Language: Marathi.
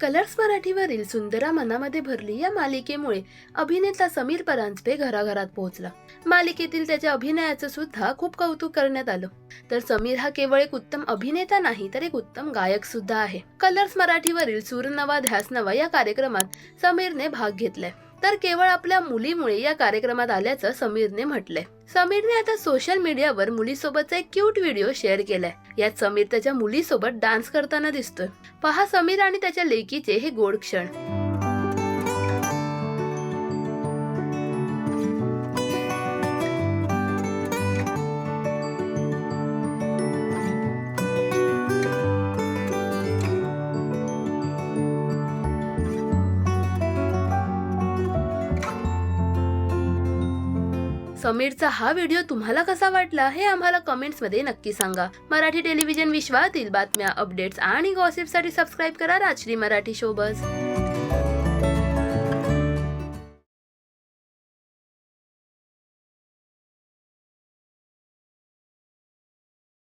कलर्स मराठीवरील सुंदरा मनामध्ये भरली या मालिकेमुळे अभिनेता समीर परांजपे घराघरात पोहोचला. मालिकेतील त्याच्या अभिनयाचं सुद्धा खूप कौतुक करण्यात आलं. तर समीर हा केवळ एक उत्तम अभिनेता नाही तर एक उत्तम गायक सुद्धा आहे. कलर्स मराठीवरील सूर नवा ध्यास नवा या कार्यक्रमात समीरने भाग घेतलाय. तर केवळ आपल्या मुलीमुळे या कार्यक्रमात आल्याचं समीरने म्हटलंय. समीरने आता सोशल मीडियावर मुलीसोबतचा एक क्यूट व्हिडिओ शेअर केलाय. यात समीर त्याच्या मुलीसोबत डान्स करताना दिसतोय. पहा समीर आणि त्याच्या लेकीचे हे गोड क्षण. समीरचा हा व्हिडिओ तुम्हाला कसा वाटला हे आम्हाला कमेंट्समध्ये नक्की सांगा. मराठी टेलिव्हिजन विश्वातील बातम्या अपडेट्स आणि गॉसिपसाठी सबस्क्राईब करा राजश्री मराठी शोबस